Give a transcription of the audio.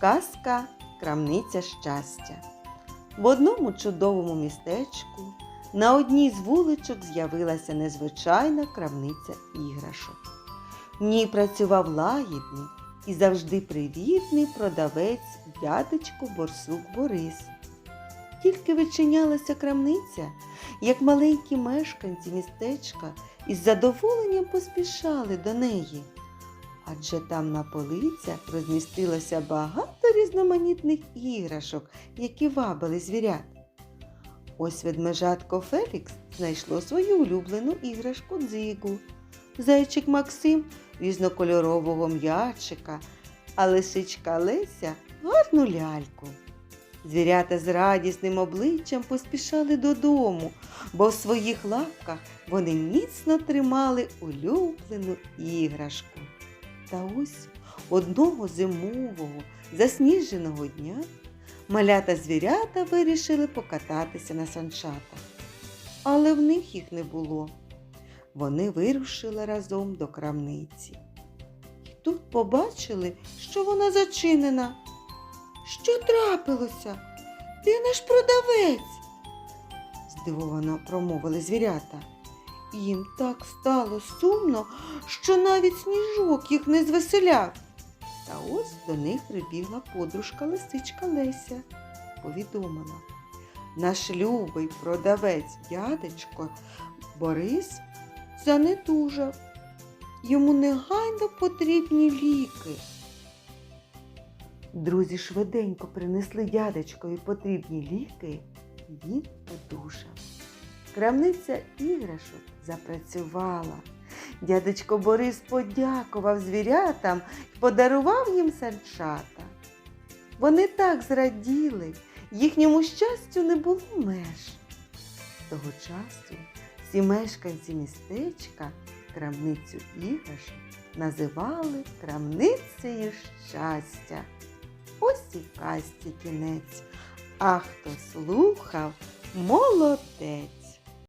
Казка Крамниця щастя. В одному чудовому містечку на одній з вуличок з'явилася незвичайна крамниця іграшок. В ній працював лагідний і завжди привітний продавець дядечко Борсук Борис. Тільки відчинялася крамниця, як маленькі мешканці містечка із задоволенням поспішали до неї адже там на полицях розмістилося багато різноманітних іграшок, які вабили звірят. Ось ведмежатко Фелікс знайшло свою улюблену іграшку дзигу, зайчик Максим різнокольорового м'ячика, а лисичка Леся гарну ляльку. Звірята з радісним обличчям поспішали додому, бо в своїх лапках вони міцно тримали улюблену іграшку. Та ось одного зимового засніженого дня малята звірята вирішили покататися на санчатах. Але в них їх не було. Вони вирушили разом до крамниці. І тут побачили, що вона зачинена. Що трапилося? Де наш продавець? здивовано промовили звірята. Їм так стало сумно, що навіть сніжок їх не звеселяв. Та ось до них прибігла подружка лисичка Леся, повідомила. Наш любий продавець дядечко Борис занедужав. Йому негайно потрібні ліки. Друзі швиденько принесли дядечкові потрібні ліки, і він одужав. Крамниця іграшок запрацювала. Дядечко Борис подякував звірятам і подарував їм санчата. Вони так зраділи, їхньому щастю не було меж. З того часу всі мешканці містечка крамницю іграшок називали крамницею щастя. Ось і казці кінець. А хто слухав, молодець.